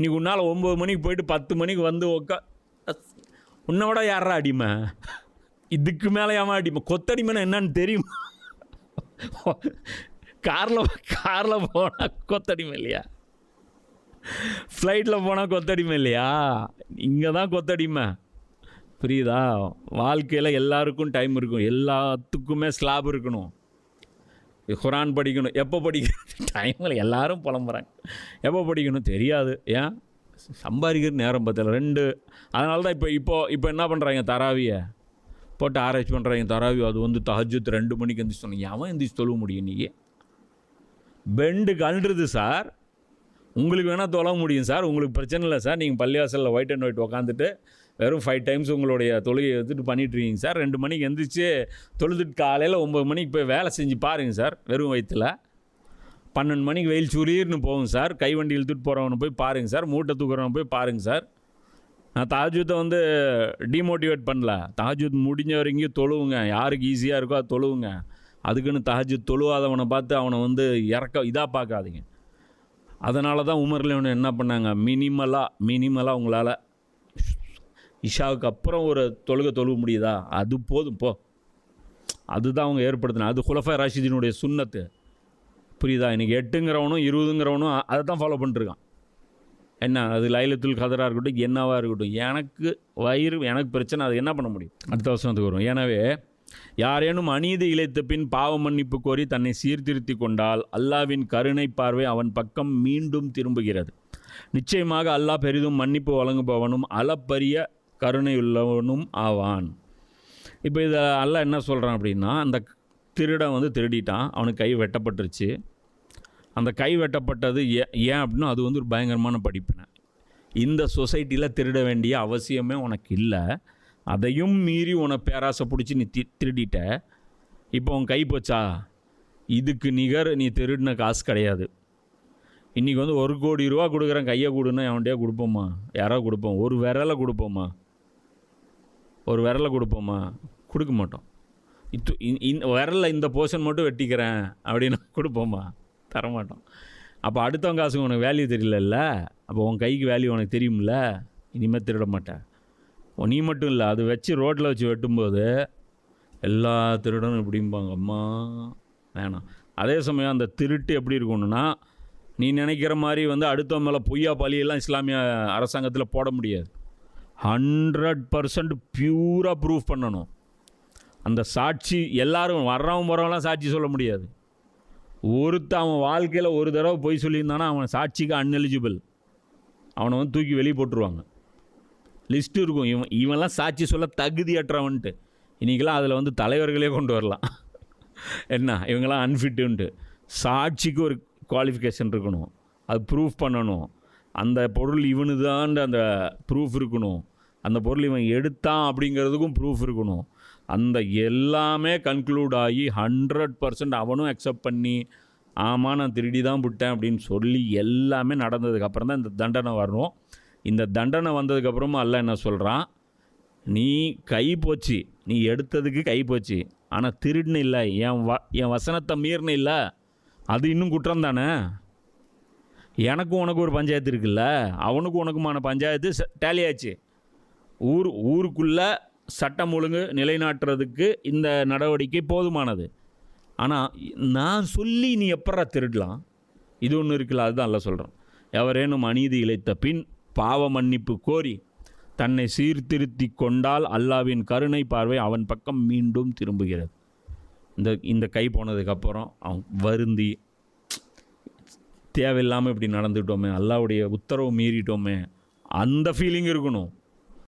இன்றைக்கி உன்னால் ஒம்பது மணிக்கு போயிட்டு பத்து மணிக்கு வந்து உக்கா உன்னை விட யாரா அடிமை? இதுக்கு மேலே ஏமா அடிமை? கொத்தடிமைன்னா என்னன்னு தெரியுமா? காரில் காரில் போனால் கொத்தடிமை இல்லையா? ஃப்ளைட்டில் போனால் கொத்தடிமை இல்லையா? இங்கே தான் கொத்தடிமை. புரியுதா? வாழ்க்கையில் எல்லாருக்கும் டைம் இருக்கும். எல்லாத்துக்குமே ஸ்லாப் இருக்கணும். குரான் படிக்கணும். எப்போ படிக்கணும்? டைமில் எல்லாரும் புலம்புறாங்க. எப்போ படிக்கணும்? தெரியாது. ஏன்? சம்பாதிக்கிற நேரம் பத்தல. ரெண்டு. அதனால தான் இப்போ இப்போ இப்போ என்ன பண்ணுறாங்க தராவியை. போட்டு ஆராய்ச்சி பண்ணுறாங்க தராவி அது வந்து தஹஜத் ரெண்டு மணிக்கு எந்திரிச்சு சொன்னீங்க. அவன் எந்திரிச்சு தொழுவ முடியும் நீங்கள் பெண்டு கழுறது சார். உங்களுக்கு வேணால் தொழ முடியும் சார். உங்களுக்கு பிரச்சனை இல்லை சார். நீங்கள் பள்ளிவாசலில் ஒயிட் அண்ட் ஒயிட் உக்காந்துட்டு வெறும் ஃபைவ் டைம்ஸ் உங்களுடைய தொழுகையை எடுத்துகிட்டு பண்ணிட்டுருக்கீங்க சார். ரெண்டு மணிக்கு எந்திரிச்சு தொழுதுட்டு காலையில் ஒம்பது மணிக்கு போய் வேலை செஞ்சு பாருங்கள் சார். வெறும் வயிற்றில் பன்னெண்டு மணிக்கு வெயில் சுரீர்னு போகும் சார். கை வண்டி இழுத்துட்டு போகிறவனை போய் பாருங்கள் சார். மூட்டை தூக்குறவனை போய் பாருங்கள் சார். நான் தாஜூத்தை வந்து டிமோட்டிவேட் பண்ணல. தாஜூத் முடிஞ்ச வரைக்கும் தொழுவுங்க. யாருக்கு ஈஸியாக இருக்கோ அது தொழுவுங்க. அதுக்குன்னு தாஜூத் தொழுவாதவனை பார்த்து அவனை வந்து இறக்க இதாக பார்க்காதீங்க. அதனால தான் உமர்லேவன் என்ன பண்ணாங்க? மினிமலாக மினிமலாக உங்களால் இஷாவுக்கு அப்புறம் ஒரு தொழுகை தொழுக முடியுதா? அது போதும் போ. அதுதான் அவங்க ஏற்படுத்தின அது குலஃபா ராஷிதினுடைய சுண்ணத்து. புரியுதா? இன்றைக்கி எட்டுங்கிறவனும் இருபதுங்கிறவனும் அதை தான் ஃபாலோ பண்ணிட்டுருக்கான். என்ன அது லைலத்துல் கதராக இருக்கட்டும் என்னவாக இருக்கட்டும் எனக்கு வயிறு எனக்கு பிரச்சனை அது என்ன பண்ண முடியும்? அடுத்த வசனத்துக்கு வரும் எனவே யாரேனும் அநீதி இழைத்த பின் பாவ மன்னிப்பு கோரி தன்னை சீர்திருத்தி கொண்டால் அல்லாவின் கருணை பார்வை அவன் பக்கம் மீண்டும் திரும்புகிறது. நிச்சயமாக அல்லாஹ் பெரிதும் மன்னிப்பு வழங்குபவனும் அளப்பரிய கருணையுள்ளவனும் ஆவான். இப்போ இதை அல்ல என்ன சொல்கிறான் அப்படின்னா அந்த திருடன் வந்து திருடிட்டான் அவனுக்கு கை வெட்டப்பட்டுருச்சு. அந்த கை வெட்டப்பட்டது ஏ ஏன் அப்படின்னா அது வந்து ஒரு பயங்கரமான படிப்பினை. இந்த சொசைட்டியில் திருட வேண்டிய அவசியமே உனக்கு இல்லை. அதையும் மீறி உன பேராசை பிடிச்சி நீ தி திருடிட்ட. இப்போ உன் கை போச்சா? இதுக்கு நிகர் நீ திருடின காசு கிடையாது. இன்றைக்கி வந்து ஒரு கோடி ரூபா கொடுக்குறேன் கையை கொடுன்னா அவன்கிட்டயே கொடுப்போமா? யாரோ கொடுப்போம்? ஒரு விரலை கொடுப்போமா? ஒரு விரலை கொடுப்போமா? கொடுக்க மாட்டோம். இத்து இந்த விரலில் இந்த போர்ஷன் மட்டும் வெட்டிக்கிறேன் அப்படின்னு கொடுப்போமா? தரமாட்டோம். அப்போ அடுத்தவங்க காசுக்கு உனக்கு வேல்யூ தெரியலல்ல? அப்போ உன் கைக்கு வேல்யூ உனக்கு தெரியும்ல? இனிமேல் திருட மாட்டேன். நீ மட்டும் இல்லை அது வச்சு ரோட்டில் வச்சு வெட்டும்போது எல்லா திருடனும் இப்படிம்பாங்க. அம்மா வேணாம். அதே சமயம் அந்த திருட்டு எப்படி இருக்கணும்னா நீ நினைக்கிற மாதிரி வந்து அடுத்தவங்க மேலே பொய்யா பழியெல்லாம் இஸ்லாமிய அரசாங்கத்தில் போட முடியாது. ஹண்ட்ரட் பர்சன்ட் பியூராக ப்ரூஃப் பண்ணணும். அந்த சாட்சி எல்லாரும் வர்றவன் போகிறவங்களாம் சாட்சி சொல்ல முடியாது. ஒருத்தன் அவன் வாழ்க்கையில் ஒரு தடவை பொய் சொல்லியிருந்தானா அவன் சாட்சிக்கு அன்எலிஜிபிள் அவனை வந்து தூக்கி வெளியே போட்டுருவாங்க. லிஸ்ட்டு இருக்கும். இவன் இவன்லாம் சாட்சி சொல்ல தகுதியற்றவன்ட்டு. இன்றைக்கெல்லாம் அதில் வந்து தலைவர்களே கொண்டு வரலாம். என்ன? இவங்கெல்லாம் அன்ஃபிட்டுன்ட்டு சாட்சிக்கு ஒரு குவாலிஃபிகேஷன் இருக்கணும். அது ப்ரூஃப் பண்ணணும். அந்த பொருள் இவனுதான்ற அந்த ப்ரூஃப் இருக்கணும். அந்த பொருள் இவன் எடுத்தான் அப்படிங்கிறதுக்கும் ப்ரூஃப் இருக்கணும். அந்த எல்லாமே கன்க்ளூட் ஆகி ஹண்ட்ரட் பர்சன்ட் அவனும் அக்செப்ட் பண்ணி ஆமாம் நான் திருடி தான் விட்டேன் அப்படின்னு சொல்லி எல்லாமே நடந்ததுக்கப்புறம் தான் இந்த தண்டனை வரணும். இந்த தண்டனை வந்ததுக்கப்புறமும் அல்ல என்ன சொல்கிறான் நீ கை போச்சு. நீ எடுத்ததுக்கு கை போச்சு. ஆனால் திருடுன்னு இல்லை. என் வ என் வசனத்தை மீறினு இல்லை. அது இன்னும் குற்றம் தானே? எனக்கும் உனக்கு ஒரு பஞ்சாயத்து இருக்குல்ல? அவனுக்கும் உனக்குமான பஞ்சாயத்து டேலி ஆச்சு. ஊர் ஊருக்குள்ளே சட்டம் ஒழுங்கு நிலைநாட்டுறதுக்கு இந்த நடவடிக்கை போதுமானது. ஆனால் நான் சொல்லி நீ எப்பட்றா திருடலாம்? இது ஒன்று இருக்குல்ல அதுதான் அல்ல சொல்கிறேன் எவரேனும் அநீதி இழைத்த பின் பாவ மன்னிப்பு கோரி தன்னை சீர்திருத்தி கொண்டால் அல்லாவின் கருணை பார்வை அவன் பக்கம் மீண்டும் திரும்புகிறது. இந்த இந்த கை போனதுக்கப்புறம் அவன் வருந்தி தேவையில்லாமல் இப்படி நடந்துட்டோமே அல்லாவுடைய உத்தரவு மீறிட்டோமே அந்த ஃபீலிங் இருக்கணும்.